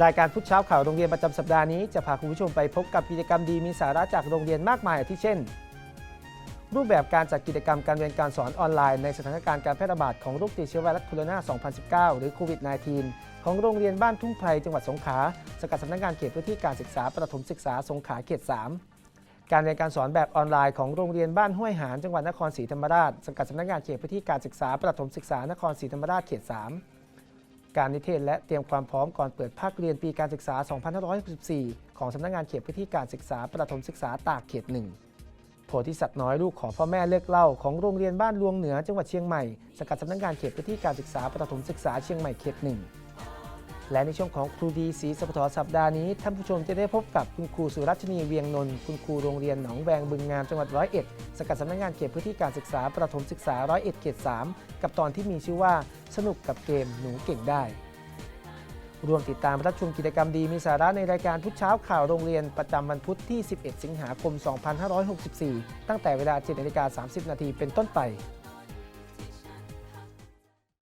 รายการพุทธเช้าข่าวโรงเรียนประจำสัปดาห์นี้จะพาคุณผู้ชมไปพบกับกิจกรรมดีมีสาระจากโรงเรียนมากมายอาที่เช่น รูปแบบการจัดกิจกรรมการเรียนการสอนออนไลน์ในสถานการณ์การแพร่ระบาดของโรคติดเชื้อไวรัสโคโรนา 2019 หรือโควิด -19 ของโรงเรียนบ้านทุ่งไพรจังหวัดสงขลาสกัดสำนักงานเขตพื้นที่การศึกษาประถมศึกษาสงขลาเขต 3การเรียนการสอนแบบออนไลน์ของโรงเรียนบ้านห้วยหานจังหวัดนครศรีธรรมราชสังกัดสำนักงานเขตพื้นที่การศึกษาประถมศึกษานครศรีธรรมราชเขต 3 การนิเทศและเตรียมความพร้อมก่อนเปิดภาคเรียนปีการศึกษา 2564 ของสำนักงานเขตพื้นที่การศึกษาประถมศึกษาตากเขตหนึ่งโพธิสัตว์น้อยลูกของพ่อแม่เลิกเล่าของโรงเรียนบ้านลวงเหนือจังหวัดเชียงใหม่สังกัดสำนักงานเขตพื้นที่การศึกษาประถมศึกษาเชียงใหม่เขตหนึ่ง และในช่วงของครูดีศรีสปทสัปดาห์นี้ ท่านผู้ชมจะได้พบกับคุณครูสุรัชนีเวียงนนท์คุณครูโรงเรียนหนองแวงบึงงามจังหวัดร้อยเอ็ดสกัดสำนักงานเขตพื้นที่การศึกษาประถมศึกษาร้อยเอ็ดเขตสามกับตอนที่มีชื่อว่าสนุกกับเกมหนูเก่งได้รวมติดตามรับชมกิจกรรมดีมีสาระในรายการพุธเช้าข่าวโรงเรียนประจำวันพุธที่ 11 สิงหาคม 2564 ตั้งแต่เวลา 7นาฬิกา30 นาทีเป็นต้นไป